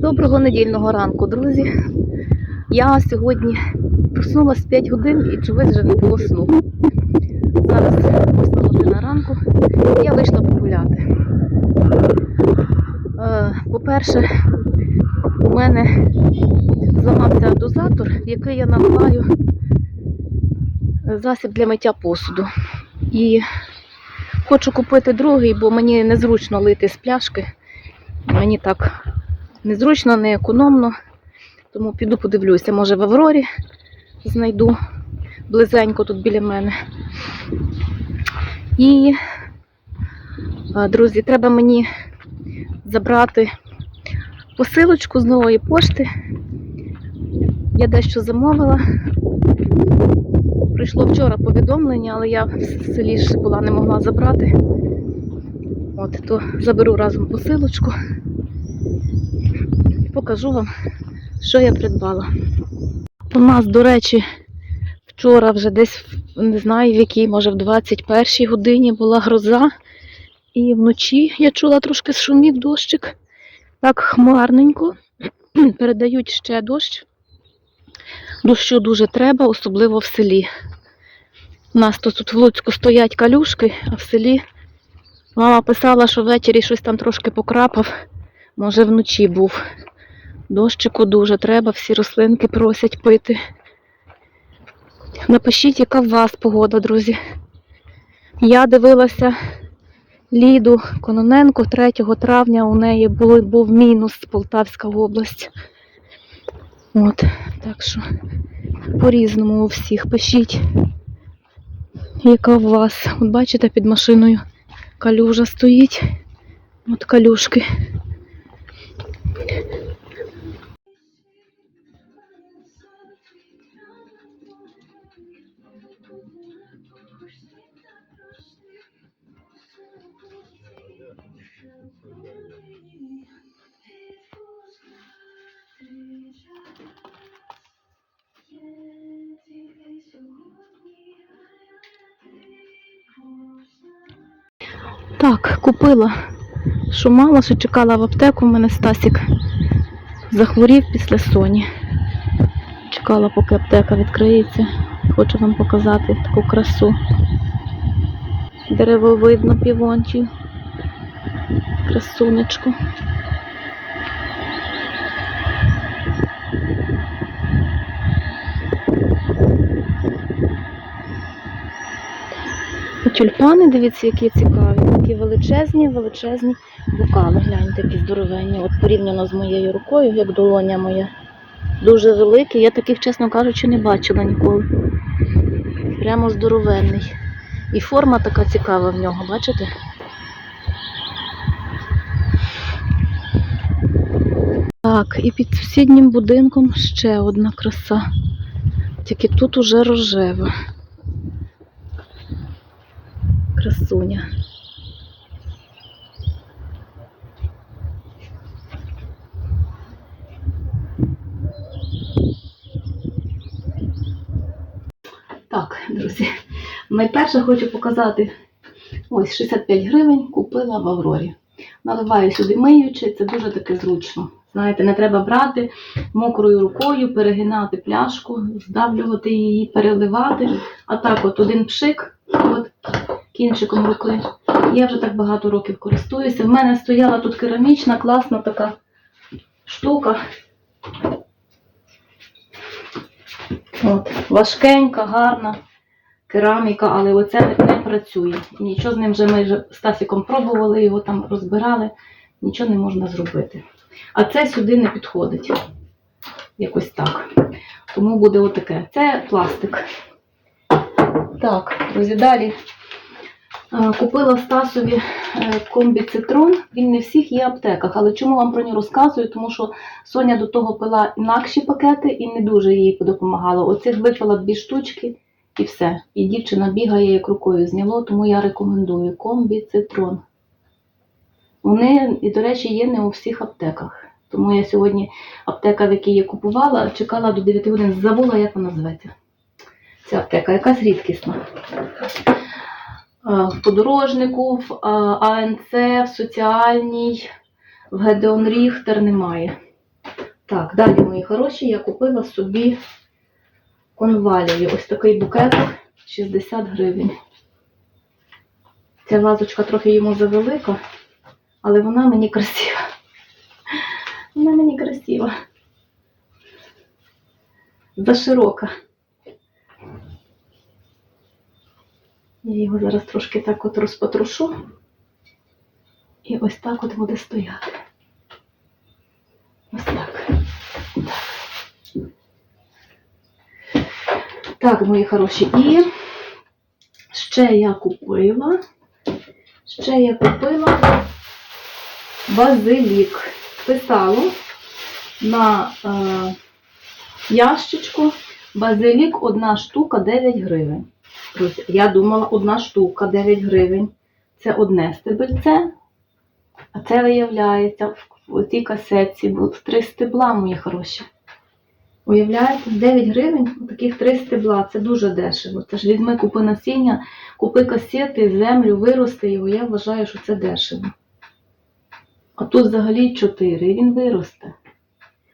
Доброго недільного ранку, друзі. Я сьогодні проснулася 5 годин і чогось вже не було сну. Зараз 8 година ранку я вийшла погуляти. Е, По-перше, у мене зламався дозатор, який я наливаю засіб для миття посуду. І хочу купити другий, бо мені незручно лити з пляшки. Мені так незручно, не економно. Тому піду подивлюся, може в Аврорі знайду близенько тут біля мене. І, друзі, треба мені забрати посилочку з нової пошти. Я дещо замовила. Прийшло вчора повідомлення, але я в селі ж була, не могла забрати. От, то заберу разом посилочку покажу вам, що я придбала. У нас, до речі, вчора вже десь, не знаю в якій, може в 21 годині була гроза. І вночі я чула трошки шумів дощик. Так хмарненько. Передають ще дощ. Дощу дуже треба, особливо в селі. У нас то тут в Луцьку стоять калюшки, а в селі мама писала, що ввечері щось там трошки покрапав. Може вночі був. Дощику дуже треба, всі рослинки просять пити. Напишіть, яка у вас погода, друзі. Я дивилася Ліду Кононенко 3 травня у неї був, був мінус Полтавська область. От, так що по-різному у всіх пишіть, яка у вас. От бачите, під машиною калюжа стоїть. От калюшки. Купила, що мало, що чекала в аптеку. У мене Стасік захворів після соні. Чекала, поки аптека відкриється. Хочу вам показати таку красу. Деревовидно півончів. Красунечку. Тюльпани, дивіться, які цікаві. Такі величезні, величезні букали. Гляньте, які здоровенні. От порівняно з моєю рукою, як долоня моя. Дуже великий. Я таких, чесно кажучи, не бачила ніколи. Прямо здоровенний. І форма така цікава в нього, бачите? Так, і під сусіднім будинком ще одна краса. Тільки тут уже рожева. Красуня. Так, друзі, найперше хочу показати ось 65 гривень купила в Аврорі. Наливаю сюди миючи, це дуже таки зручно. Знаєте, не треба брати мокрою рукою, перегинати пляшку, здавлювати її, переливати. А так, от один пшик, кінчиком руки. Я вже так багато років користуюся. В мене стояла тут керамічна, класна така штука. От, важкенька, гарна кераміка, але оце не, працює. Нічого з ним вже ми вже з Стасіком пробували, його там розбирали, нічого не можна зробити. А це сюди не підходить. Якось так. Тому буде отаке. Це пластик. Так, друзі, далі. Е, Купила Стасові е, комбі цитрон. Він не в всіх є аптеках. Але чому вам про нього розказую? Тому що Соня до того пила інакші пакети і не дуже їй допомагало. Оцих випила дві штучки і все. І дівчина бігає, як рукою зняло, тому я рекомендую комбі цитрон. Вони, і, до речі, є не у всіх аптеках. Тому я сьогодні аптека, в якій я купувала, чекала до 9 годин, забула, як вона зветься. Ця аптека, якась рідкісна. Е, В подорожнику, в АНЦ, в соціальній, в Гедеон Ріхтер немає. Так, далі, мої хороші, я купила собі конвалію. Ось такий букетик 60 гривень. Ця вазочка трохи йому завелика, але вона мені красива. Вона мені красива. Заширока. Я його зараз трошки так от розпотрошу. І ось так от буде стояти. Ось так. Так, мої хороші. І ще я купила. Ще я купила базилік. Писало на е, ящичку базилік одна штука 9 гривень. Ось, Я думала, одна штука 9 гривень. Це одне стебельце. А це виявляється в цій касетці будуть три стебла, мої хороші. Уявляєте, 9 гривень таких три стебла. Це дуже дешево. Це ж візьми, купи насіння, купи касети, землю, вирости його. Я вважаю, що це дешево. А тут взагалі 4, він виросте.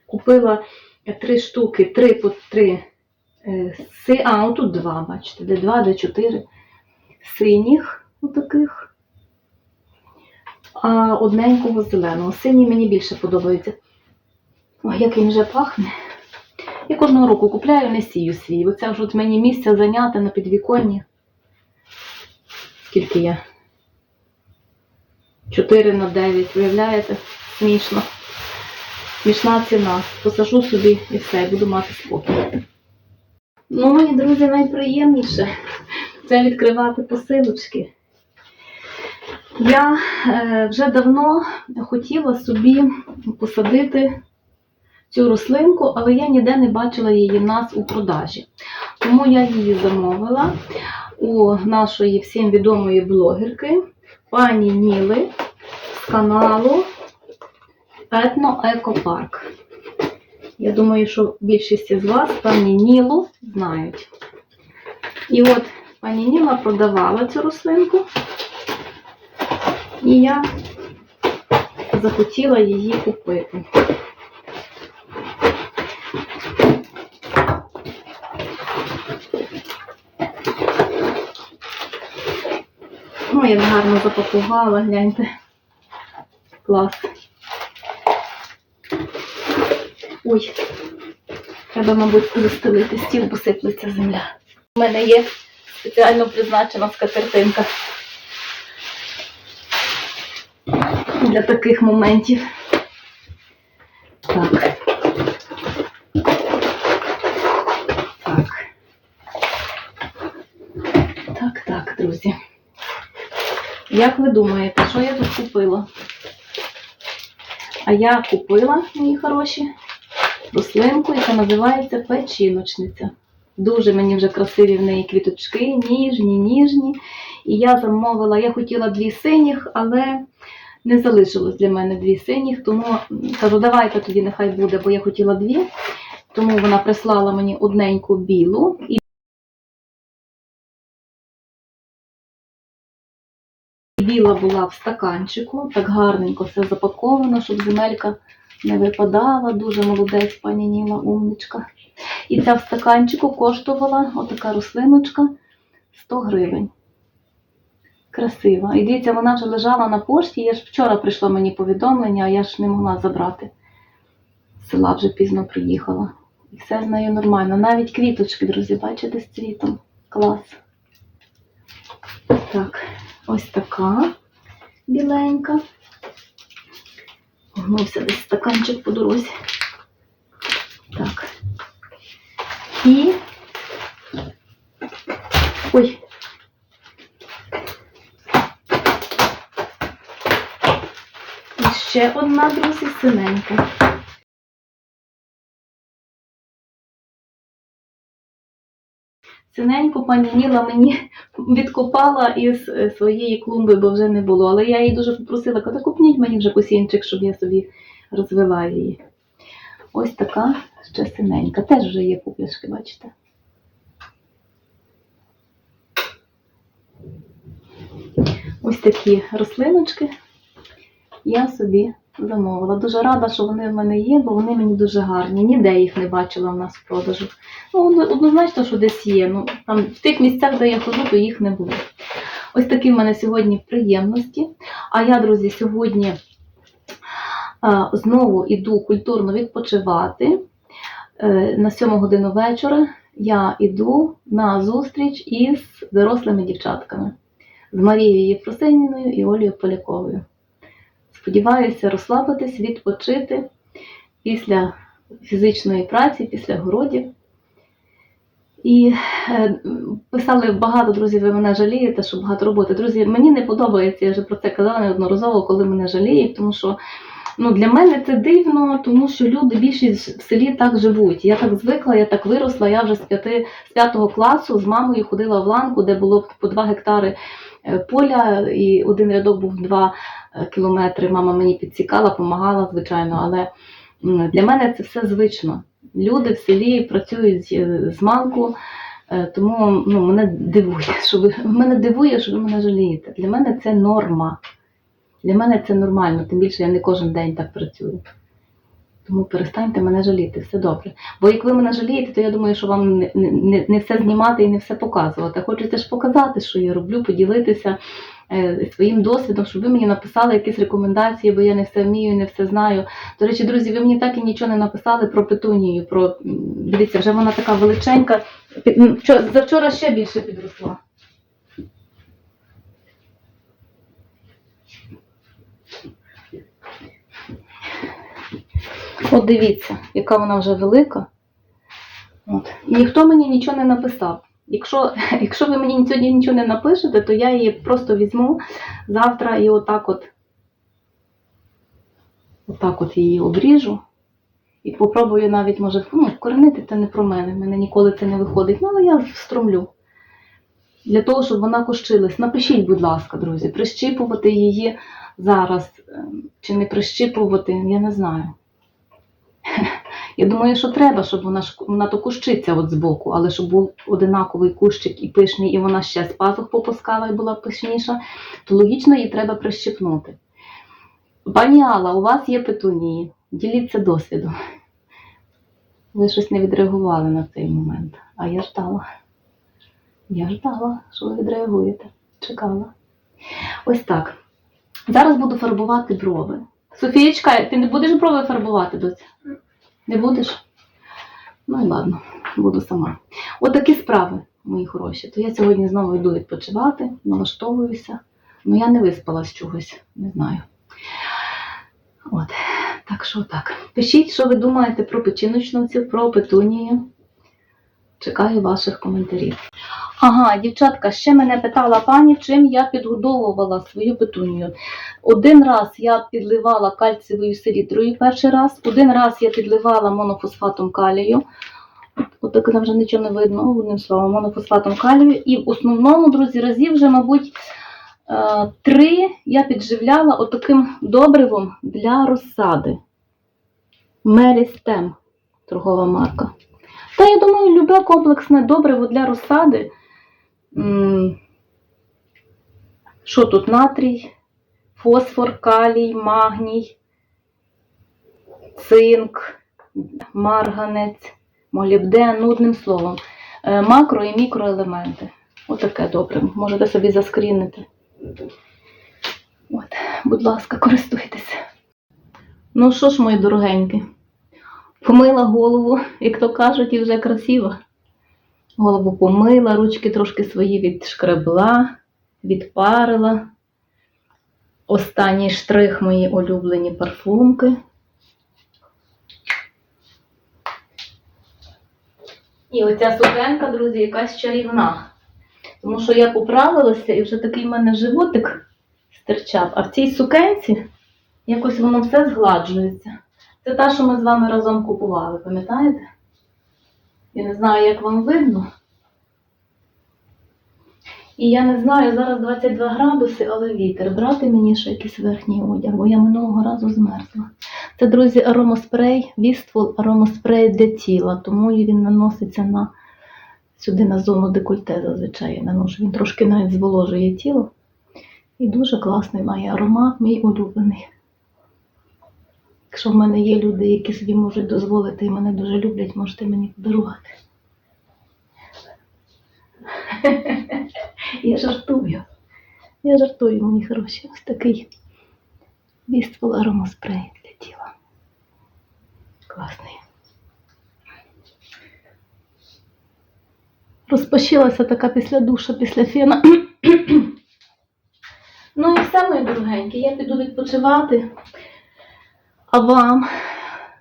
Купила 3 штуки, 3 по 3 Си... А, отут два, бачите, де два, де чотири синіх, отаких, а одненького зеленого. Синій мені більше подобається. Ой, як він вже пахне. Я кожного року купляю, не сію свій. Оце вже от мені місце зайняти на підвіконні. Скільки є? 4 на 9, виявляєте? Смішно. Смішна ціна. Посажу собі і все, буду мати спокій. Ну, мої друзі, найприємніше це відкривати посилочки. Я е, вже давно хотіла собі посадити цю рослинку, але я ніде не бачила її в нас у продажі. Тому я її замовила у нашої всім відомої блогерки пані Ніли з каналу Етно Екопарк. Я думаю, що більшість із вас пані Нілу знають. І от пані Ніла продавала цю рослинку, і я захотіла її купити. Ну, як гарно запакувала, гляньте. Клас. Ой, треба, мабуть, застелити стіл, бо сиплеться земля. У мене є спеціально призначена скатертинка для таких моментів. Так. Так. Так, так, друзі. Як ви думаєте, що я тут купила? А я купила, мої хороші, рослинку, яка називається печіночниця. Дуже мені вже красиві в неї квіточки, ніжні, ніжні. І я замовила, я хотіла дві синіх, але не залишилось для мене дві синіх, тому кажу, давайте тоді нехай буде, бо я хотіла дві. Тому вона прислала мені одненьку білу. І Біла була в стаканчику, так гарненько все запаковано, щоб земелька не випадала. Дуже молодець, пані Ніла, умничка. І ця в стаканчику коштувала отака рослиночка 100 гривень. Красива. І дивіться, вона вже лежала на пошті. Я ж вчора прийшло мені повідомлення, а я ж не могла забрати. Села вже пізно приїхала. І все з нею нормально. Навіть квіточки, друзі, бачите, з цвітом. Клас. Так, ось така біленька. Гнувся десь стаканчик по дорозі. Так. І. Ой. І ще одна, друзі, синенька. Синеньку пані Ніла мені відкопала із е, своєї клумби, бо вже не було. Але я її дуже попросила, кажу, купніть мені вже косінчик, щоб я собі розвела її. Ось така ще синенька. Теж вже є пупляшки, бачите? Ось такі рослиночки я собі Замовила. Дуже рада, що вони в мене є, бо вони мені дуже гарні. Ніде їх не бачила в нас в продажу. Ну, однозначно, що десь є. Ну, там, в тих місцях, де я ходжу, то їх не було. Ось такі в мене сьогодні приємності. А я, друзі, сьогодні а, знову іду культурно відпочивати. Е, на 7 годину вечора я іду на зустріч із дорослими дівчатками з Марією Єфросиніною і Олею Поляковою. Сподіваюся розслабитись, відпочити після фізичної праці, після городів. І е, писали багато друзів, ви мене жалієте, що багато роботи. Друзі, мені не подобається, я вже про це казала неодноразово, коли мене жаліють, тому що ну, для мене це дивно, тому що люди більшість в селі так живуть. Я так звикла, я так виросла. Я вже з п'яти з п'ятого класу з мамою ходила в ланку, де було по два гектари поля, і один рядок був два е, кілометри. Мама мені підсікала, допомагала, звичайно, але для мене це все звично. Люди в селі працюють з- з малку, е, тому ну, мене дивує, що ви мене дивує, що ви мене жалієте. Для мене це норма. Для мене це нормально, тим більше я не кожен день так працюю. Тому перестаньте мене жаліти, все добре. Бо як ви мене жалієте, то я думаю, що вам не, не, не все знімати і не все показувати. Хочете ж показати, що я роблю, поділитися е, своїм досвідом, щоб ви мені написали якісь рекомендації, бо я не все вмію, не все знаю. До речі, друзі, ви мені так і нічого не написали про петунію. Про дивіться, вже вона така величенька. Під- Завчора ще більше підросла. От дивіться, яка вона вже велика. От. І ніхто мені нічого не написав. Якщо, якщо ви мені сьогодні нічого не напишете, то я її просто візьму завтра і отак от, отак от її обріжу. І попробую навіть, може, ну, вкоренити це не про мене. В мене ніколи це не виходить. Ну, але я встромлю. Для того, щоб вона кущилась. Напишіть, будь ласка, друзі, прищіпувати її зараз ем, чи не прищіпувати, я не знаю. Я думаю, що треба, щоб вона вона то кущиться от збоку, але щоб був одинаковий кущик і пишний, і вона ще з пазух попускала і була пишніша, то логічно її треба прищепнути. Пані Алла, у вас є петунії. Діліться досвідом. Ви щось не відреагували на цей момент. А я ждала. Я ждала, що ви відреагуєте. Чекала. Ось так. Зараз буду фарбувати брови. Софієчка, ти не будеш брови фарбувати, доця? Не будеш? Ну і ладно, буду сама. От такі справи, мої хороші. То я сьогодні знову йду відпочивати, налаштовуюся. Ну я не виспалась чогось, не знаю. От, так що так. Пишіть, що ви думаєте про печіночницю, про петунію. Чекаю ваших коментарів. Ага, дівчатка, ще мене питала пані, чим я підгодовувала свою петунію. Один раз я підливала кальцієвою селітрою перший раз, один раз я підливала монофосфатом калію. От так там вже нічого не видно, одним словом, монофосфатом калію. І в основному, друзі, разів вже, мабуть, е, три я підживляла отаким добривом для розсади. Мерістем, торгова марка. Та я думаю, любе комплексне добриво для розсади. Що тут? Натрій, фосфор, калій, магній, цинк, марганець, молібден, ну, одним словом, е, макро і мікроелементи. Отаке добре. Можете собі заскрінити. От, будь ласка, користуйтеся. Ну що ж, мої дорогенькі, помила голову, як то кажуть, і вже красиво. Голову помила, ручки трошки свої відшкребла, відпарила. Останній штрих мої улюблені парфумки. І оця сукенка, друзі, якась чарівна. Тому що я поправилася і вже такий в мене животик стирчав. А в цій сукенці якось воно все згладжується. Це та, що ми з вами разом купували, пам'ятаєте? Я не знаю, як вам видно. І я не знаю, зараз 22 градуси, але вітер. Брати мені ще якийсь верхній одяг, бо я минулого разу змерзла. Це, друзі, аромаспрей, віствол аромаспрей для тіла, тому він наноситься на сюди на зону декольте зазвичай наношу. Він трошки навіть зволожує тіло. І дуже класний має аромат, мій улюблений. Якщо в мене є люди, які собі можуть дозволити і мене дуже люблять, можете мені подарувати. Я жартую. Я жартую, мої хороші. Ось такий Віствол аромаспрей для тіла. Класний. Розпочилася така після душа, після фена. ну і все, мої дорогенькі, я піду відпочивати. А вам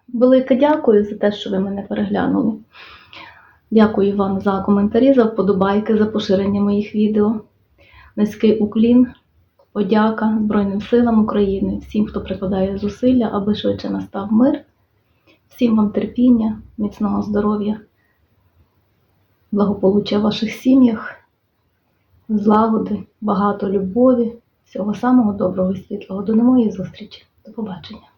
велике дякую за те, що ви мене переглянули. Дякую вам за коментарі, за вподобайки, за поширення моїх відео. Низький уклін, подяка Збройним силам України, всім, хто прикладає зусилля, аби швидше настав мир. Всім вам терпіння, міцного здоров'я, благополуччя в ваших сім'ях, злагоди, багато любові, всього самого доброго і світлого. До нової зустрічі. До побачення.